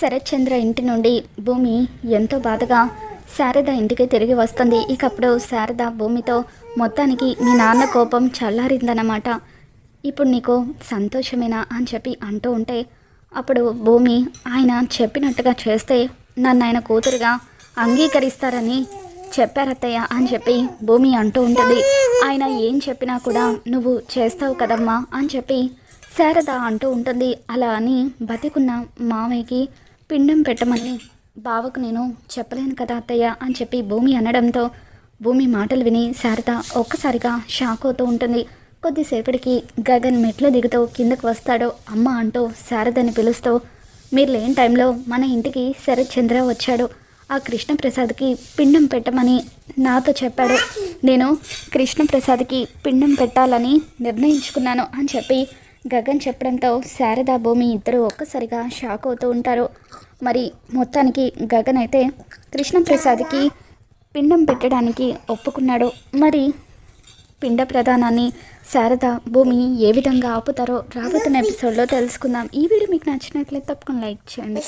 శరత్చంద్ర ఇంటి నుండి భూమి ఎంతో బాధగా శారద ఇంటికి తిరిగి వస్తుంది. ఇకప్పుడు శారద భూమితో మొత్తానికి మీ నాన్న కోపం చల్లారిందన్నమాట. ఇప్పుడు నీకు సంతోషమేనా అని చెప్పి అంటూ ఉంటే అప్పుడు భూమి ఆయన చెప్పినట్టుగా చేస్తే నన్ను ఆయన కూతురుగా అంగీకరిస్తారని చెప్పారత్తయ్య అని చెప్పి భూమి అంటూ ఉంటుంది. ఆయన ఏం చెప్పినా కూడా నువ్వు చేస్తావు కదమ్మా అని చెప్పి శారద అంటూ ఉంటుంది. అలా అని బతికున్న మామయ్యకి పిండం పెట్టమని బావకు నేను చెప్పలేను కదా అత్తయ్య అని చెప్పి భూమి అనడంతో భూమి మాటలు విని శారద ఒక్కసారిగా షాక్ అవుతూ ఉంటుంది. కొద్దిసేపటికి గగన్ మెట్లు దిగుతూ కిందకు వస్తాడో అమ్మ అంటూ శారదని పిలుస్తూ మీరు లేని టైంలో మన ఇంటికి శరత్ చంద్ర వచ్చాడు. ఆ కృష్ణప్రసాద్కి పిండం పెట్టమని నాతో చెప్పాడు. నేను కృష్ణప్రసాద్కి పిండం పెట్టాలని నిర్ణయించుకున్నాను అని చెప్పి గగన్ చెప్పడంతో శారదా భూమి ఇద్దరు ఒక్కసారిగా షాక్ అవుతూ ఉంటారు. మరి మొత్తానికి గగన్ అయితే కృష్ణప్రసాద్కి పిండం పెట్టడానికి ఒప్పుకున్నాడు. మరి పిండ ప్రధానాన్ని శారద భూమి ఏ విధంగా ఆపుతారో రాబోతున్న ఎపిసోడ్లో తెలుసుకుందాం. ఈ వీడియో మీకు నచ్చినట్లయితే తప్పకుండా లైక్ చేయండి.